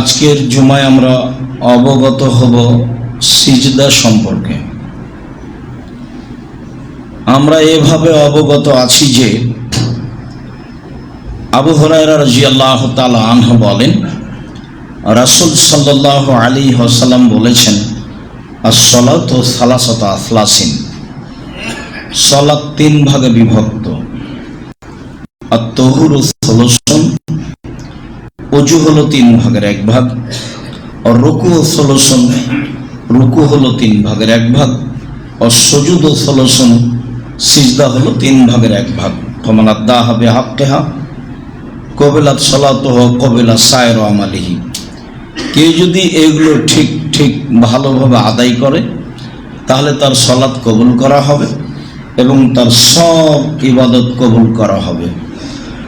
আজকের জুমায় আমরা অবগত হব সিজদা সম্পর্কে। আমরা এভাবে অবগত আছি যে আবু হরাইরা রাজিয়াল্লাহ তালা আনহ বলেন, রাসুল সাল্লাহ আলী হাসাল্লাম বলেছেন সলাত ও সালাসত আফলাসিন। সলাৎ তিন ভাগে বিভক্ত। আর তহুর ও সলসন অজু হলো তিন ভাগের এক ভাগ, আর রুকু ও সলসন, রুকু হলো তিন ভাগের এক ভাগ, আর সজুদ ও সলসন, সিজদা হলো তিন ভাগের এক ভাগ। ফমানাত দা হবে হাক্কেহা কবেলা সলাত কবেলা সায়ের আমালিহি। কেউ যদি এগুলো ঠিক ঠিক ভালোভাবে আদায় করে, তাহলে তার সলাৎ কবুল করা হবে এবং তার সব ইবাদত কবুল করা হবে।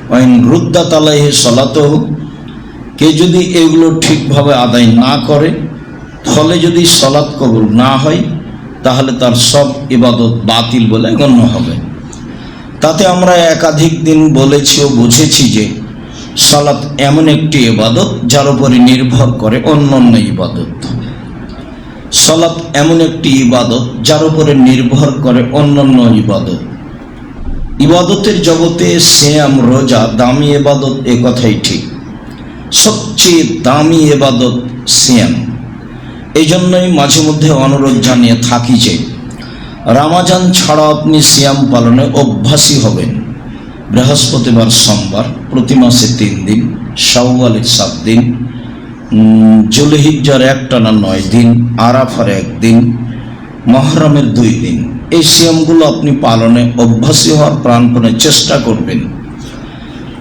ওয়াইন রুদ্দা তালাহে সলাত হোক কে যদি এগুলো ঠিকভাবে আদায় না করে, ফলে যদি সলাৎ কবুল না হয়, তাহলে তার সব ইবাদত বাতিল বলে গণ্য হবে। তাতে আমরা একাধিক দিন বলেছি ও বুঝেছি যে সালাত এমন একটি ইবাদত যার উপরে নির্ভর করে অন্য অন্য ইবাদত। সলাৎ এমন একটি ইবাদত যার উপরে নির্ভর করে অন্যান্য ইবাদত। ইবাদতের জগতে শ্যাম, রোজা, দামি এবাদত এ কথাই ঠিক। সবচেয়ে দামি এবাদত শ্যাম এই জন্যই মাঝে মধ্যে অনুরোধ জানিয়ে থাকি যে, রামাজান ছাড়া আপনি শ্যাম পালনে অভ্যাসী হবেন। বৃহস্পতিবার সোমবার, প্রতি মাসে তিন দিন, শাওয়ালের সাত দিন জুলহিজ্জার একটানা নয় দিন, আরাফার একদিন মহরমের দুই দিন। এই সিয়ামগুলো আপনি পালনে অভ্যাসী হওয়ার প্রাণপণে চেষ্টা করবেন।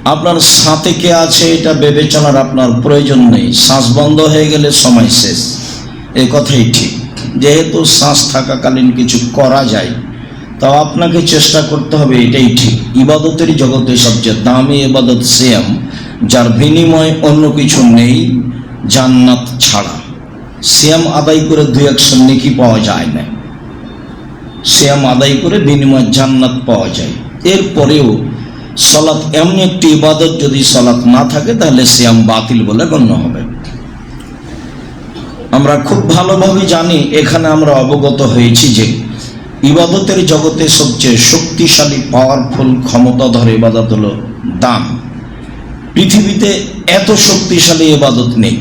আপনার সাথে কে আছে এটা বিবেচনার আপনার প্রয়োজন নেই। শ্বাস বন্ধ হয়ে গেলে সময় শেষ। এ কথাই ঠিক। যেহেতু শ্বাস থাকাকালীন কিছু করা যায়, তাও আপনাকে চেষ্টা করতে হবে, এটাই ঠিক। ইবাদতের জগতে সবচেয়ে দামি ইবাদত সিয়াম, যার বিনিময় অন্য কিছু নেই, জান্নাত ছাড়া। সিয়াম আদায় করে দুই একশো নেকি পাওয়া যায় না। সিয়াম আদায় করে বিনিময় জান্নাত পাওয়া যায়। এরপরেও সলাৎ এমন একটি ইবাদত যদি সলাৎ না থাকে, তাহলে সিয়াম বাতিল বলে গণ্য হবে। আমরা খুব ভালোভাবে জানি, এখানে আমরা অবগত হয়েছি যে ইবাদতের জগতে সবচেয়ে শক্তিশালী পাওয়ারফুল ক্ষমতাধর ইবাদত হলো দান। পৃথিবীতে এত শক্তিশালী ইবাদত নেই।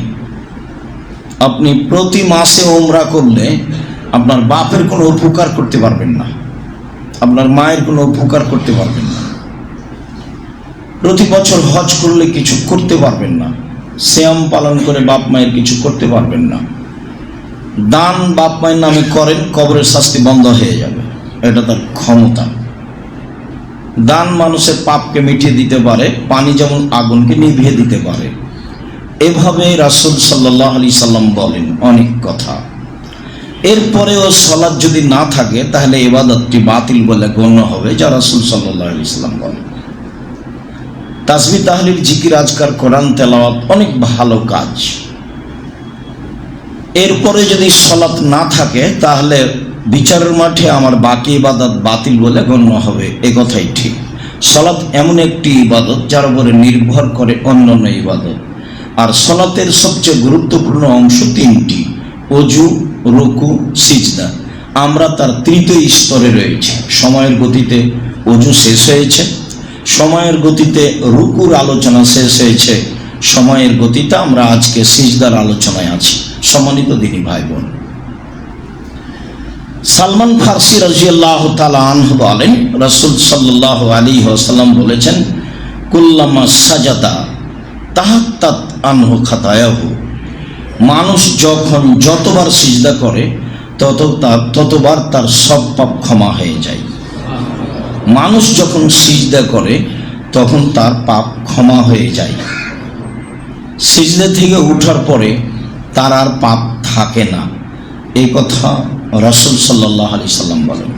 আপনি প্রতি মাসে ওমরা করলে আপনার বাপের কোনো উপকার করতে পারবেন না। আপনার মায়ের কোনো উপকার করতে পারবেন না। প্রতি বছর হজ করলে কিছু করতে পারবেন না। শ্যাম পালন করে বাপ মায়ের কিছু করতে পারবেন না। দান বাপ মায়ের নামে করেন, কবরের শাস্তি বন্ধ হয়ে যাবে। এটা তার ক্ষমতা। দান মানুষের পাপকে মিটিয়ে দিতে পারে, পানি যেমন আগুনকে নিভিয়ে দিতে পারে। এভাবে রাসুল সাল্লাহ আলি সাল্লাম বলেন অনেক কথা। এরপরেও সলাদ যদি না থাকে, তাহলে এবাদতটি বাতিল বলে গণ্য হবে, যা রাসুল সাল্লাহ আলি সাল্লাম বলেন। তাসবি তাহলিল জিকির আজকার কোরআন তেলাওয়াত অনেক ভালো কাজ। এরপরে যদি সলাৎ না থাকে, তাহলে বিচারের মাঠে আমার বাকি ইবাদত বাতিল বলে গণ্য হবে। এ কথাই ঠিক। সলাৎ এমন একটি ইবাদত যার উপরে নির্ভর করে অন্যান্য ইবাদত। আর সলাতের সবচেয়ে গুরুত্বপূর্ণ অংশ তিনটি, অজু, রুকু, সিজদা। আমরা তার তৃতীয় স্তরে রয়েছে। সময়ের গতিতে অজু শেষ হয়েছে। সময়ের গতিতে রুকুর আলোচনা শেষ হয়েছে। সময়ের গতিতে আমরা আজকে সিজদার আলোচনায় আছি। সম্মানিত দিনী ভাই বোন সালমান ফার্সি রাজিয়াল্লাহ বলেন, রসুল সাল্লাহ আলী বলেছেন, কুল্লামা সাজাদা তাহাত্তাত আনহু মানুষ যখন যতবার সিজদা করে, তত ততবার তার সব পাপ ক্ষমা হয়ে যায়। মানুষ যখন সিজদা করে, তখন তার পাপ ক্ষমা হয়ে যায়। সিজদা থেকে উঠার পরে তার আর পাপ থাকে না। এই কথা রসুল সাল্লাহ আলি সাল্লাম বলেন।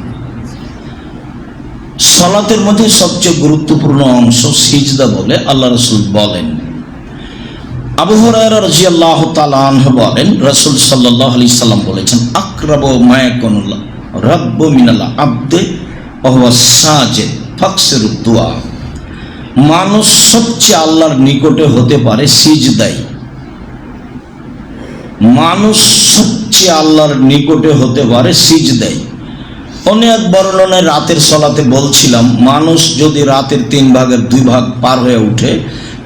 সলাতের মধ্যে সবচেয়ে গুরুত্বপূর্ণ অংশ সিজদা বলে আল্লাহ রসুল বলেন। আবু হরায়রা রাজিয়াল্লাহ তালাহ বলেন, রসুল সাল্লাহ আলি সাল্লাম বলেছেন, আক্রাব মায়াকুল্লাহ রব্ব আব্দে অহবা সাজে, ফাকসের দোয়া। মানুষ সবচেয়ে আল্লাহর নিকটে হতে পারে সিজদাই। মানুষ সবচেয়ে আল্লাহর নিকটে হতে পারে সিজ দেয় অনেক বর্ণনায় রাতের সলাতে বলছিলাম, মানুষ যদি রাতের তিন ভাগের দুই ভাগ পার হয়ে ওঠে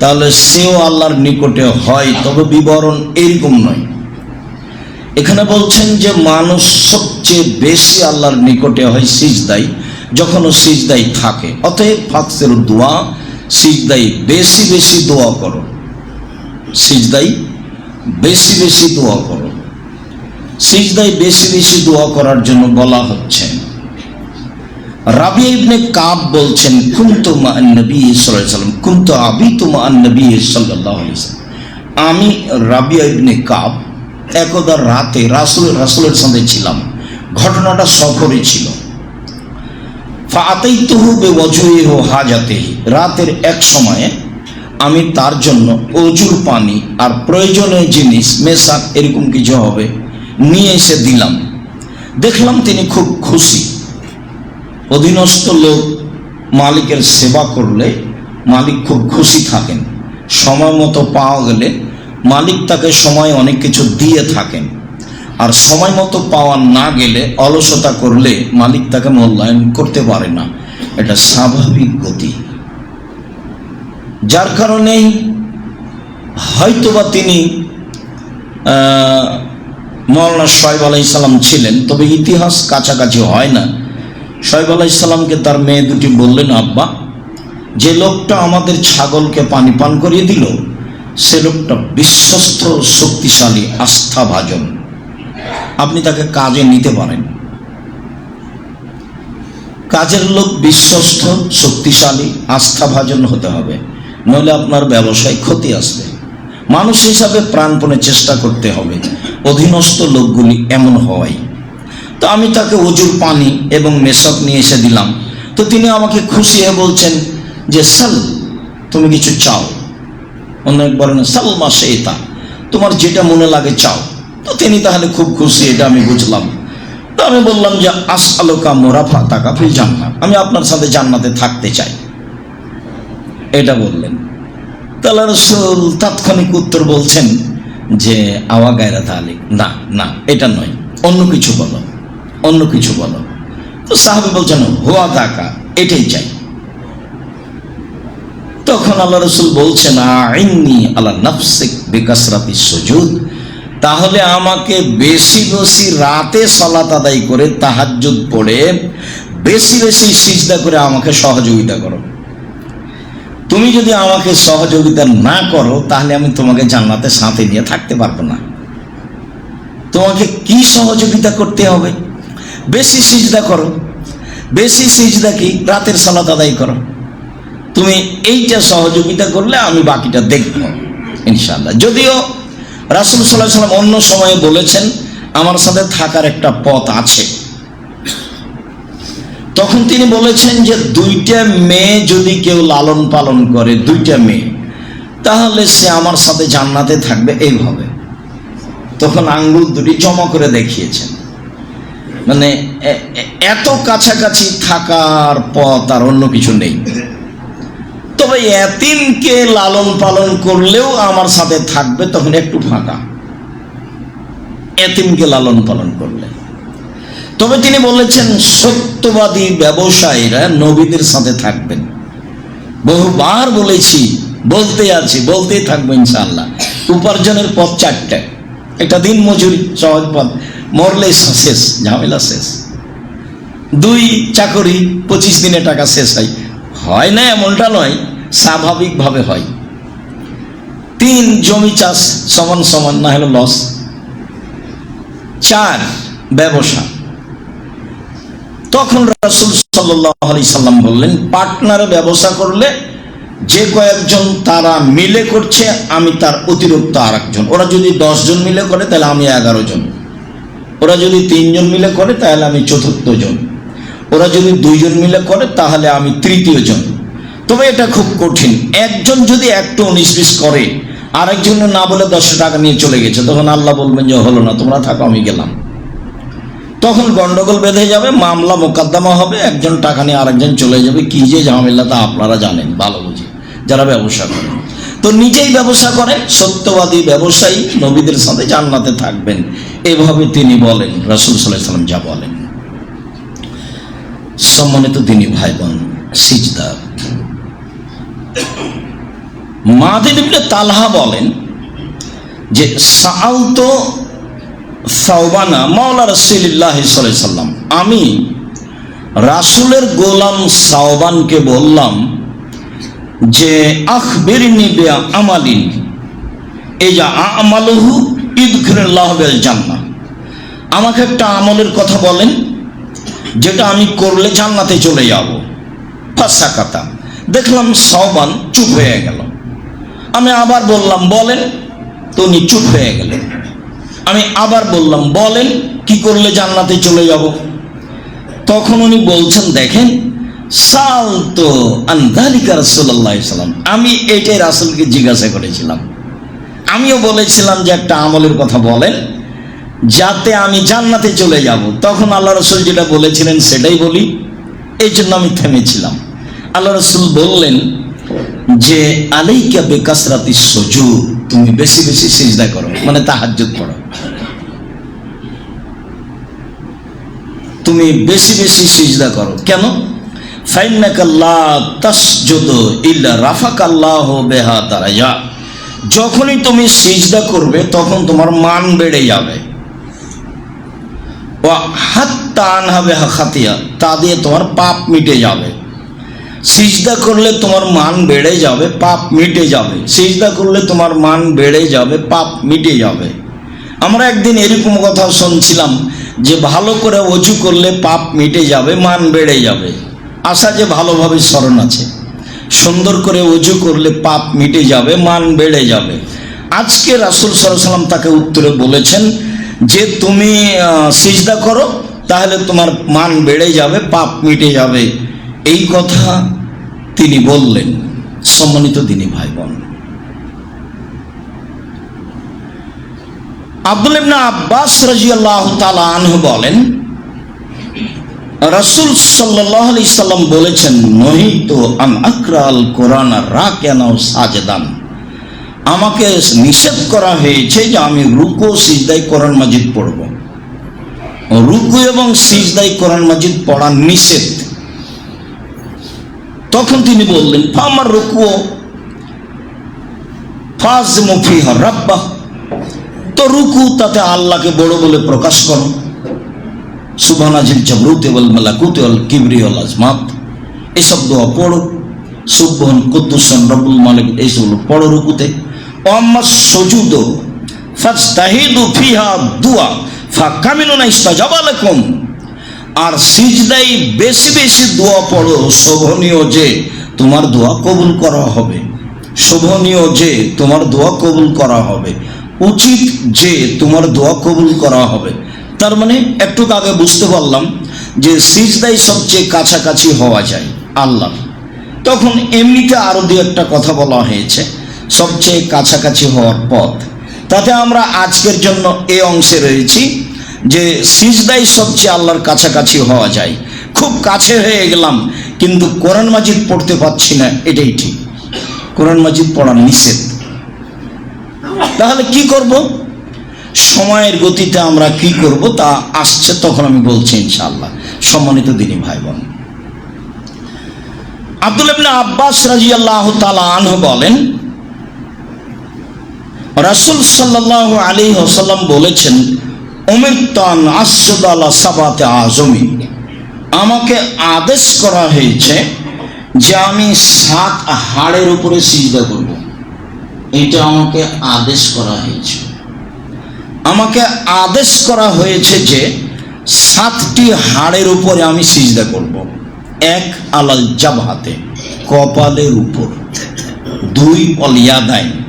তাহলে সেও আল্লাহর নিকটে হয়, তবে বিবরণ এরকম নয়। এখানে বলছেন যে, মানুষ সবচেয়ে বেশি আল্লাহর নিকটে হয় সিজদাই। যখন ও সিজদাই থাকে। অতএব ফাকসের দোয়া সিজদাই বেশি বেশি দোয়া করো। সিজদাই বেশি বেশি দোয়া করো। সিজদাই বেশি বেশি দোয়া করার জন্য বলা হচ্ছে রাবি ইবনে কাব বলছেন, কুন্তু মা নবী সাল্লাম, কুন্তু আবি তুমা নবী সাল্লাম। আমি রাবিয়া ইবনে কাব একদা রাতে রাসুল, রাসুলের সঙ্গে ছিলাম। ঘটনাটা সফরে ছিল। ফাতাইতুহু বেওয়াজুহি ও হাজাতেহি। রাতের এক সময়ে আমি তার জন্য অজুর পানি আর প্রয়োজনীয় জিনিস, মেশাক, এরকম কিছু হবে, নিয়ে এসে দিলাম। দেখলাম তিনি খুব খুশি। অধীনস্থ লোক মালিকের সেবা করলে মালিক খুব খুশি থাকেন। সময় মতো পাওয়া গেলে মালিক তাকে সময় অনেক কিছু দিয়ে থাকেন। আর সময় মতো পাওয়া না গেলে অলসতা করলে মালিক তাকে মূল্যায়ন করতে পারে না। এটা স্বাভাবিক গতি। যার কারণেই হয়তোবা তিনি মৌলানা শোয়েব আলাইসাল্লাম ছিলেন, তবে ইতিহাস কাছাকাছি হয় না। শোয়েব আলাইসাল্লামকে তার মেয়ে দুটি বললেন, আব্বা, যে লোকটা আমাদের ছাগলকে পানি পান করিয়ে দিল, সে লোকটা বিশ্বস্ত, শক্তিশালী, আস্থাভাজন। আপনি তাকে কাজে নিতে পারেন। কাজের লোক বিশ্বস্ত, শক্তিশালী, আস্থাভাজন হতে হবে। নইলে আপনার ব্যবসায় ক্ষতি আসবে। মানুষ হিসাবে প্রাণপণে চেষ্টা করতে হবে। অধীনস্থ লোকগুলি এমন হওয়াই তো আমি তাকে অজুর পানি এবং মেশক নিয়ে এসে দিলাম। তো তিনি আমাকে খুশি হয়ে বলছেন যে, সাল, তুমি কিছু চাও। অনেক বলেন সাল মাসে এটা তোমার যেটা মনে লাগে চাও। তো তিনি তাহলে খুব খুশি, এটা আমি বুঝলাম। তো আমি বললাম যে আস আলোকা মোরাফা তাকা ফিল জান্নাত আমি আপনার সাথে জান্নাতে থাকতে চাই। এটা বললেন। তাহলে রসুল তাৎক্ষণিক উত্তর বলছেন যে, আওয়া গায়রা তাহলে না না, এটা নয়। অন্য কিছু বলো। অন্য কিছু বলো। তো সাহাবি বলছেন, হোয়া তাকা, এটাই চাই। তখন আল্লাহ রসুল বলছেন, আইনি আল্লাহ নফসিক বিকাশরাতি সুজুদ। তাহলে আমাকে বেশি বেশি রাতে সলাত আদায় করে তাহাজ্জুদ পড়ে, বেশি বেশি সিজদা করে আমাকে সহযোগিতা করো। তুমি যদি আমাকে সহযোগিতা না করো, তাহলে আমি তোমাকে জান্নাতে সাথে নিয়ে থাকতে পারব না। তোমাকে কি সহযোগিতা করতে হবে? বেশি সিজদা করো। বেশি সিজদা কি? রাতের সালাত আদায় করো। তুমি এইটা সহযোগিতা করলে আমি বাকিটা দেখব ইনশাল্লাহ যদিও রাসুল সাল্লাহ সাল্লাম অন্য সময়ে বলেছেন, আমার সাথে থাকার একটা পথ আছে। তখন তিনি বলেছেন যে, দুইটা মেয়ে যদি কেউ লালন পালন করে, দুইটা মেয়ে, তাহলে সে আমার সাথে জান্নাতে থাকবে এইভাবে। তখন আঙ্গুল দুটি জমা করে দেখিয়েছেন। মানে এত কাছাকাছি থাকার পথ আর অন্য কিছু নেই। তবে এতিমকে লালন পালন করলেও আমার সাথে থাকবে তখন একটু ফাঁকা। এতিমকে লালন পালন করলে। তবে তিনি বলেছেন, সত্যবাদী ব্যবসায়ীরা নবীদের সাথে থাকবেন। বহুবার বলেছি, বলতে আছি, বলতেই থাকব ইনশাআল্লাহ। উপার্জনের পথ চারটে। একটা দিন মজুরি, সহজ পথ। মরলে শেষ, ঝামেলা শেষ। দুই চাকরি, পঁচিশ দিনে টাকা শেষ হয়। হয় না এমনটা নয়, স্বাভাবিকভাবে হয়। তিন জমি চাষ সমান সমান, না হলে লস। চার, ব্যবসা। তখন রাসুল সাল্লি সাল্লাম বললেন, পার্টনারে ব্যবসা করলে যে কয়েকজন তারা মিলে করছে, আমি তার অতিরিক্ত আর একজন ওরা যদি জন মিলে করে, তাহলে আমি এগারো জন। ওরা যদি তিনজন মিলে করে, তাহলে আমি চতুর্থ জন। ওরা যদি দুইজন মিলে করে, তাহলে আমি তৃতীয় জন। তবে এটা খুব কঠিন। একজন যদি একটু উনিশ বিশ করে, আরেকজন না বলে দশশো টাকা নিয়ে চলে গেছে, তখন আল্লাহ বলবেন যে হলো না, তোমরা থাকো, আমি গেলাম। তখন গন্ডগোল বেঁধে যাবে, মামলা মোকদ্দমা হবে, একজন টাকা নিয়ে আরেকজন চলে যাবে। কি যে ঝামেলা তা আপনারা জানেন, ভালো বুঝে, যারা ব্যবসা করেন তো তো নিজেই ব্যবসা করেন সত্যবাদী ব্যবসায়ী নবীদের সাথে জান্নাতে থাকবেন। এভাবে তিনি বলেন, রাসুল সাল্লাহ সাল্লাম যা বলেন। সম্মানিত তিনি ভাই বোন সিজদা মাদিন ইবনে তালহা বলেন যে সালতো সাউবানা মাওলা রসুলিল্লাহ সাল্লাম। আমি রাসুলের গোলাম সাওবানকে বললাম যে আখবির নিবে আমালিন এই যা আমালহু ইদখিরাল্লাহ বেল জান্নাহ। আমাকে একটা আমলের কথা বলেন। যেটা আমি করলে জান্নাতে চলে যাব। ফাঁসা কাতা দেখলাম সবান চুপ হয়ে গেল। আমি আবার বললাম, বলেন, তো উনি চুপ হয়ে গেলেন। আমি আবার বললাম, বলেন, কি করলে জান্নাতে চলে যাব? তখন উনি বলছেন, দেখেন, সাল তো আন্দালিকা রসুল্লাহ সাল্লাম আমি এটাই রাসুলকে জিজ্ঞাসা করেছিলাম। আমিও বলেছিলাম যে একটা আমলের কথা বলেন যাতে আমি জান্নাতে চলে যাব। তখন আল্লাহ রসুল যেটা বলেছিলেন সেটাই বলি। এই জন্য আমি থেমেছিলাম। আল্লাহ রসুল বললেন যে, আলাইকা বেকাসরাতি সজু তুমি বেশি বেশি সিজদা করো মানে তাহাজ্জুদ পড়ো। তুমি বেশি বেশি সিজদা করো। কেন? যখনই তুমি সিজদা করবে, তখন তোমার মান বেড়ে যাবে। ও হাত টান হবে খাতিয়া, তা দিয়ে তোমার পাপ মিটে যাবে। সিজদা করলে তোমার মান বেড়ে যাবে, পাপ মিটে যাবে। সিজদা করলে তোমার মান বেড়ে যাবে, পাপ মিটে যাবে। আমরা একদিন এরকম কথা শুনছিলাম যে ভালো করে অজু করলে পাপ মিটে যাবে, মান বেড়ে যাবে। আশা যে ভালোভাবে স্মরণ আছে। সুন্দর করে অজু করলে পাপ মিটে যাবে, মান বেড়ে যাবে। আজকে রাসুল সাল্লাম তাকে উত্তরে বলেছেন যে তুমি সিজদা করো, তাহলে তোমার মান বেড়ে যাবে, পাপ মিটে যাবে। এই কথা তিনি বললেন, সম্মানিত দিনী ভাই বোন আব্দুল ইবনা আব্বাস রাজিয়াল্লাহু তাআলা আনহু বলেন, রাসূল আলাইহি সাল্লাম বলেছেন, নহিত আন আকরাল কোরআন রাকিয়ান ও সাজদান? আমাকে নিষেধ করা হয়েছে যে আমি রুকু সিজদাই কোরআন মাজিদ পড়ব। রুকু এবং সিজদাই কোরআন মাজিদ পড়া নিষেধ। তখন তিনি বললেন আমার রুকু ফাজ মুফিহ রাব্বাহ। তো রুকু তাতে আল্লাহকে বড় বলে প্রকাশ করো। সুবহানাজিল জাবরুতে ওয়াল মালাকুতে ওয়াল কিবরি ওয়াল আজমাত। এসব দোয়া পড়ো। সুবহান কুদ্দুসান রব্বুল মালিক এইসব পড়ো রুকুতে। আম্মা সজুদ। ফাস্তাহিদু ফিহা দুয়া। ফাকামিনুনা ইস্তাজাবা লাকুম আর সিজদাই বেশি বেশি দোয়া পড়ো, শোভনীয় যে তোমার দোয়া কবুল করা হবে। শোভনীয় যে তোমার দোয়া কবুল করা হবে। উচিত যে তোমার দোয়া কবুল করা হবে। তার মানে একটু আগে বুঝতে পারলাম যে সিজদাই সবচেয়ে কাছাকাছি হওয়া যায় আল্লাহ তখন এমনিতে আরও দু একটা কথা বলা হয়েছে। সবচেয়ে কাছাকাছি হওয়ার পথ। তাতে আমরা আজকের জন্য এ অংশে রয়েছি যে সিজদাই সবচেয়ে আল্লাহর কাছাকাছি হওয়া যায়। খুব কাছে হয়ে গেলাম, কিন্তু কোরআন মাজিদ পড়তে পারছি না, এটাই ঠিক। কোরআন মাজিদ পড়া নিষেধ। তাহলে কি করব? সময়ের গতিতে আমরা কি করব তা আসছে তখন আমি বলছি ইনশাআল্লাহ। সম্মানিত দিনী ভাই বোন আব্দুল আব্বাস রাদিয়াল্লাহু তাআলা আনহু বলেন রাসূল সাল্লাল্লাহু আলী ওয়াসাল্লাম বলেছেন, উমিরতান আসজুদ আলা সাবাতে আজমি। আমাকে আদেশ করা হয়েছে যে আমি সাত হাড়ের উপরে সিজদা করব। এটা আমাকে আদেশ করা হয়েছে। আমাকে আদেশ করা হয়েছে যে সাতটি হাড়ের উপরে আমি সিজদা করব। এক আলাল জাবহাতে, কপালের উপর, দুই অলিয়াদাইন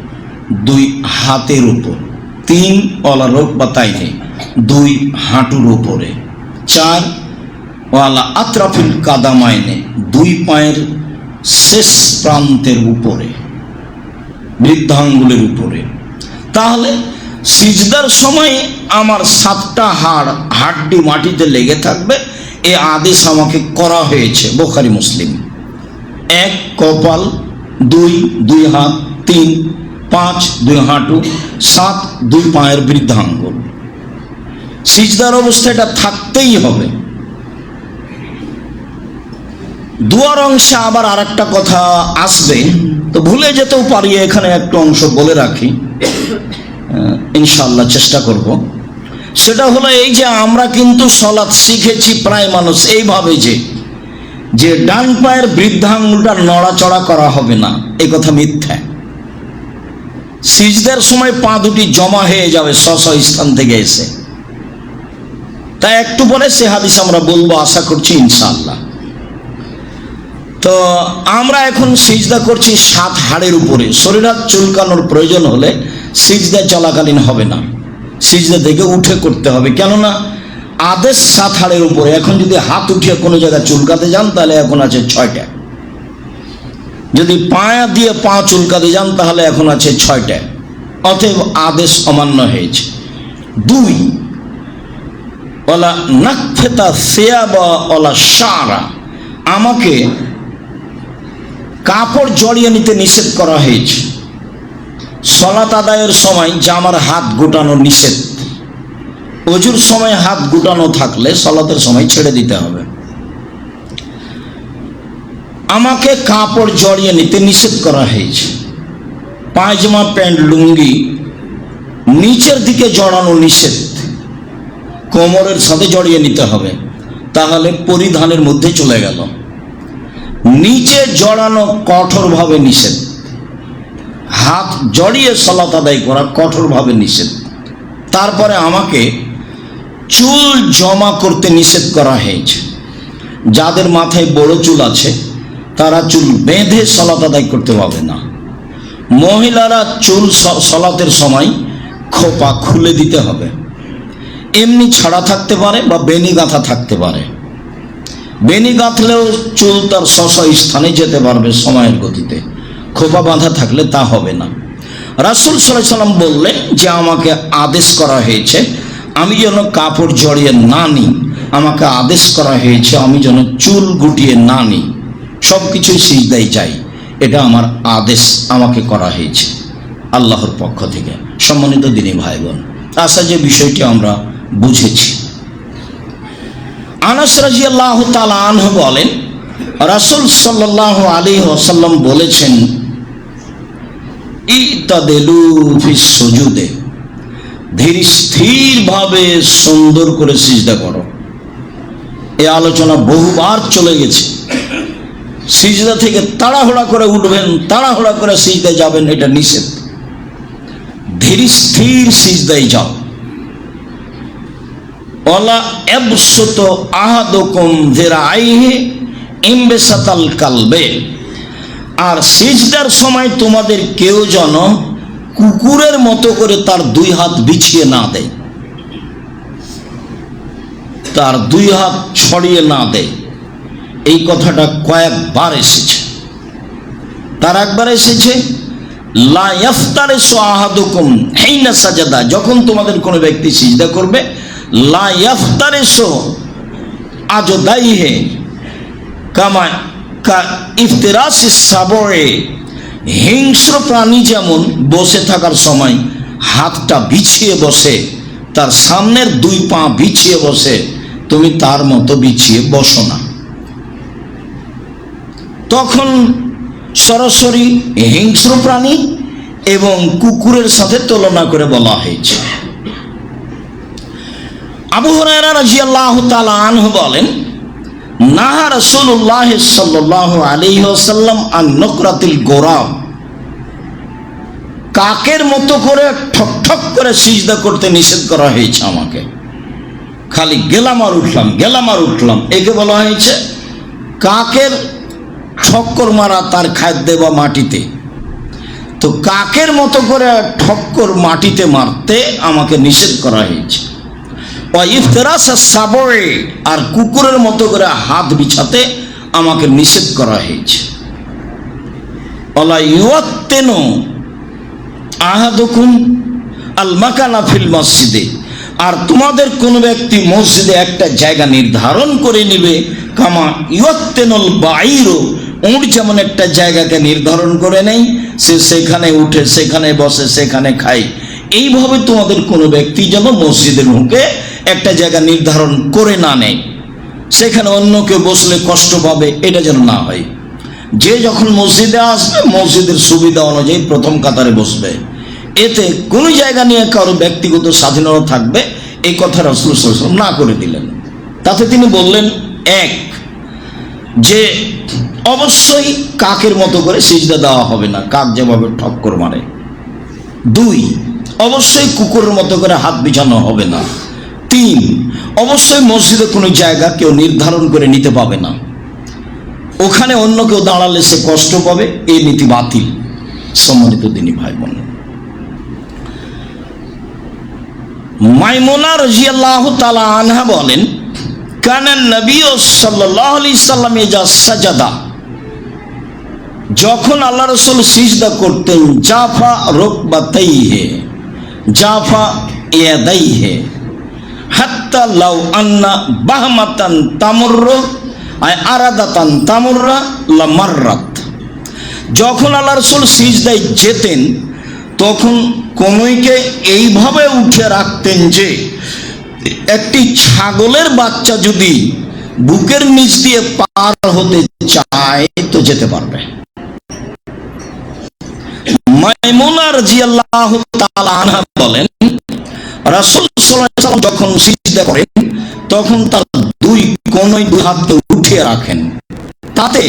দুই হাতের উপর। তিন অলা রোগ বাতাইনে দুই হাঁটুর উপরে। চার ওয়ালা আত্রাফিল কাদামাইনে, দুই পায়ের শেষ প্রান্তের উপরে, বৃদ্ধাঙ্গুলের উপরে। তাহলে সিজদার সময় আমার সাতটা হাড়, হাড্ডি মাটিতে লেগে থাকবে, এ আদেশ আমাকে করা হয়েছে বোখারি মুসলিম। এক কপাল, দুই দুই হাত, তিন পাঁচ দুই হাঁটু, সাত দুই পায়ের বৃদ্ধাঙ্গুল। সিজদার অবস্থা এটা থাকতেই হবে। দুয়ার অংশে আবার আর একটা কথা আসবে, তো ভুলে যেতেও পারি, এখানে একটু অংশ বলে রাখি। ইনশাল্লাহ চেষ্টা করব। সেটা হলো এই যে আমরা কিন্তু সলাৎ শিখেছি প্রায় মানুষ এইভাবে যে যে ডান পায়ের বৃদ্ধাঙ্গুলটা নড়াচড়া করা হবে না এই কথা মিথ্যা। সিজদের সময় পা দুটি জমা হয়ে যাবে স্ব স্থান থেকে এসে। তাই একটু পরে সে হাদিস আমরা বলব, আশা করছি ইনশাআল্লাহ। তো আমরা এখন সিজদা করছি সাত হাড়ের উপরে। শরীরাত চুলকানোর প্রয়োজন হলে সিজদা চলাকালীন হবে না। সিজদা থেকে উঠে করতে হবে। কেননা আদেশ সাত হাড়ের উপরে। এখন যদি হাত উঠিয়ে কোনো জায়গায় চুলকাতে যান, তাহলে এখন আছে ছয়টা। যদি পায়া দিয়ে পা চুলকাতে যান, তাহলে এখন আছে ছয়টা। অতএব আদেশ অমান্য হয়েছে। দুই, ওলা নাকফেতা সেয়া বা ওলা সারা আমাকে কাপড় জড়িয়ে নিতে নিষেধ করা হয়েছে। সলাত আদায়ের সময় জামার হাত গোটানো নিষেধ। অজুর সময় হাত গুটানো থাকলে সলাতের সময় ছেড়ে দিতে হবে। আমাকে কাপড় জড়িয়ে নিতে নিষেধ করা হয়েছে। পায়জামা, প্যান্ট, লুঙ্গি নিচের দিকে জড়ানো নিষেধ। কোমরের সাথে জড়িয়ে নিতে হবে, তাহলে পরিধানের মধ্যে চলে গেল। নিচে জড়ানো কঠোরভাবে নিষেধ। হাত জড়িয়ে সলাত আদায় করা কঠোরভাবে নিষেধ। তারপরে আমাকে চুল জমা করতে নিষেধ করা হয়েছে। যাদের মাথায় বড় চুল আছে তারা চুল বেঁধে সলাত আদায় করতে পারবে না। মহিলারা চুল সলাতের সময় খোপা খুলে দিতে হবে। এমনি ছাড়া থাকতে পারে বা বেনি গাঁথা থাকতে পারে। বেনি গাঁথলেও চুল তার স্ব স্থানে যেতে পারবে সময়ের গতিতে। খোপা বাঁধা থাকলে তা হবে না। রাসুল সাল্লাম বললেন যে, আমাকে আদেশ করা হয়েছে, আমি যেন কাপড় জড়িয়ে না নিই। আমাকে আদেশ করা হয়েছে, আমি যেন চুল গুটিয়ে না নিই। সব কিছুই সিজদাই চাই। এটা আমার আদেশ আমাকে করা হয়েছে আল্লাহর পক্ষ থেকে। সম্মানিত দিনী ভাই বোন আশা যে বিষয়টি আমরা বুঝেছি। আনাস রাজি আল্লাহ আনহ বলেন, রাসুল সাল্লাহ আলী ওসাল্লাম বলেছেন, ইতাদেলু সুজুদে, ধীর স্থির ভাবে সুন্দর করে সিজদা করো। এ আলোচনা বহুবার চলে গেছে। সিজদা থেকে তাড়াহুড়া করে উঠবেন, তাড়াহুড়া করে সিজদায় যাবেন, এটা নিষেধ। ধীর স্থির সিজদায় যাও। ওলা এবসুত আহাদুকুম যিরাইহি ইমবেসাতাল কালবে। আর সিজদার সময় তোমাদের কেউ যেন কুকুরের মতো করে তার দুই হাত বিছিয়ে না দেয়। তার দুই হাত ছড়িয়ে না দেয়। এই কথাটা কয়েকবার এসেছে। তার একবার এসেছে, লা ইয়াফতারে হেইনা সাজাদা। যখন তোমাদের কোনো ব্যক্তি সিজদা করবে, লা ইয়াফতারে সো আজদাইহে কামা হিংস্র প্রাণী যেমন বসে থাকার সময় হাতটা বিছিয়ে বসে, তার সামনের দুই পা বিছিয়ে বসে, তুমি তার মতো বিছিয়ে বসো না। তখন সরাসরি হিংস্র প্রাণী এবং কুকুরের সাথে তুলনা করে বলা হয়েছে। আবু হরাইরা রাজিয়াল্লাহু তাআলা আনহু বলেন, নাহা রাসূলুল্লাহ সাল্লাল্লাহু আলাইহি ওয়াসাল্লাম আন নকরাতিল গোরাম। কাকের মতো করে ঠক ঠক করে সিজদা করতে নিষেধ করা হয়েছে আমাকে। খালি গেলাম আর উঠলাম, গেলাম আর উঠলাম। একে বলা হয়েছে, কাকের ঠক্কর মারা তার খাদ্যে বা মাটিতে। তো কাকের মতো করে ঠক্কর মাটিতে মারতে আমাকে নিষেধ করা হয়েছে। ইফতেরাস সাবরে আর কুকুরের মতো করে হাত বিছাতে আমাকে নিষেধ করা হয়েছে। অলা ইউয়াত্তেন আহাদুকুম আল মাকানা ফিল মসজিদে। আর তোমাদের কোন ব্যক্তি মসজিদে একটা জায়গা নির্ধারণ করে নিবে, কামা ইয়ত্তেনল বাইরো উঁট যেমন একটা জায়গাকে নির্ধারণ করে নেই, সে সেখানে উঠে, সেখানে বসে, সেখানে খায়। এইভাবে তোমাদের কোনো ব্যক্তি যেন মসজিদের মুখে একটা জায়গা নির্ধারণ করে না নেয়। সেখানে অন্য কেউ বসলে কষ্ট পাবে, এটা যেন না হয়। যে যখন মসজিদে আসবে, মসজিদের সুবিধা অনুযায়ী প্রথম কাতারে বসবে। এতে কোনো জায়গা নিয়ে কারও ব্যক্তিগত স্বাধীনতা থাকবে, এই কথা রসুল না করে দিলেন। তাতে তিনি বললেন, এক যে অবশ্যই কাকের মতো করে সিজদা দেওয়া হবে না। কাক যেভাবে ঠক্কর মারে। দুই, অবশ্যই কুকুরের মতো করে হাত বিছানো হবে না। তিন, অবশ্যই মসজিদে কোনো জায়গা কেউ নির্ধারণ করে নিতে পাবে না। ওখানে অন্য কেউ দাঁড়ালে সে কষ্ট পাবে এই নীতি বাতিল। সম্মানিত দিনী ভাই বোন মাইমুনা রাজিয়াল্লাহ তালা আনহা বলেন যখন আল্লাহ রসুল সিজদা করতেন, জাফা রোকবা তাই হে জাফা ইয়াদাই হে হাত্তা লাউ আন্না বাহমাতান তামুর্র আয় আরাদাতান তামুর্রা লামাররাত। যখন আল্লাহ রসুল সিজদায় যেতেন, তখন কনুইকে এইভাবে উঠে রাখতেন যে একটি ছাগলের বাচ্চা যদি বুকের নিচ দিয়ে পার হতে চায়, তো যেতে পারবে। বলেন যখন সিজদা করেন, তখন তার দুই কোনই দুই উঠিয়ে রাখেন। তাতে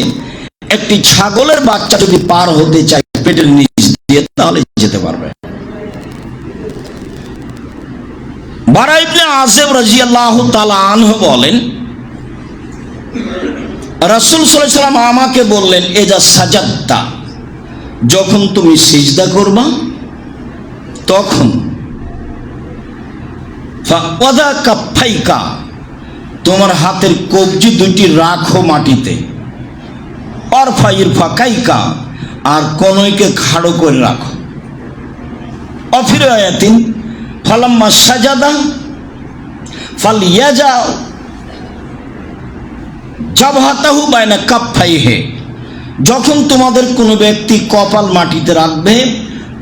একটি ছাগলের বাচ্চা যদি পার হতে চায় পেটের নিচ দিয়ে, তাহলে যেতে পারবে। বারা ইবনে আজেব রাদিয়াল্লাহু তাআলা আনহু বলেন, রাসূল আলাইহি আমাকে বললেন, এজা সাজাদতা, যখন তুমি সিজদা করবা, তখন তোমার হাতের কবজি দুটি রাখো মাটিতে, অরফা ইরফা কাইকা, আর কনইকে খাড়ো করে রাখো। অফির আয়াতিন ফালাম্মা সাজাদা ফাল ইয়াজা জাবহাতাহু বাইনা কাফাইহে যখন তোমাদের কোনো ব্যক্তি কপাল মাটিতে রাখবে,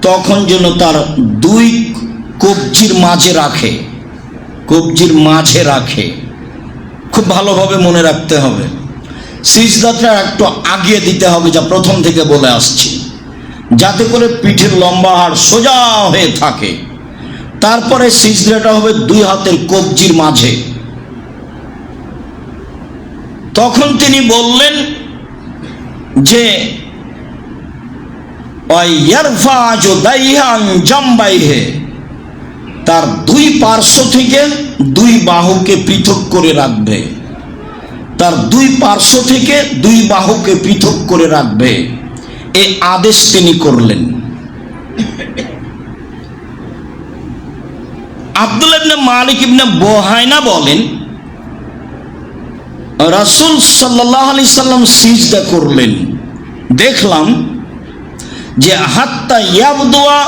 তখন যেন তার দুই কবজির মাঝে রাখে। কবজির মাঝে রাখে। খুব ভালোভাবে মনে রাখতে হবে। সিজদাটা একটু আগিয়ে দিতে হবে, যা প্রথম থেকে বলে আসছি। যাতে করে পিঠের লম্বা হাড় সোজা হয়ে থাকে। তারপরে সিজদাটা হবে দুই হাতের কবজির মাঝে। তখন তিনি বললেন যে তার দুই পার্শ্ব থেকে দুই বাহুকে পৃথক করে রাখবে। তার দুই পার্শ্ব থেকে দুই বাহুকে পৃথক করে রাখবে। এ আদেশ তিনি করলেন। আব্দুল ইবনে মালিক ইবনে বোহাইনা বলেন, রাসুল সাল্লাহ আলি সাল্লাম সিজদা করলেন। দেখলাম যে হাত্তা ইয়াবদুয়া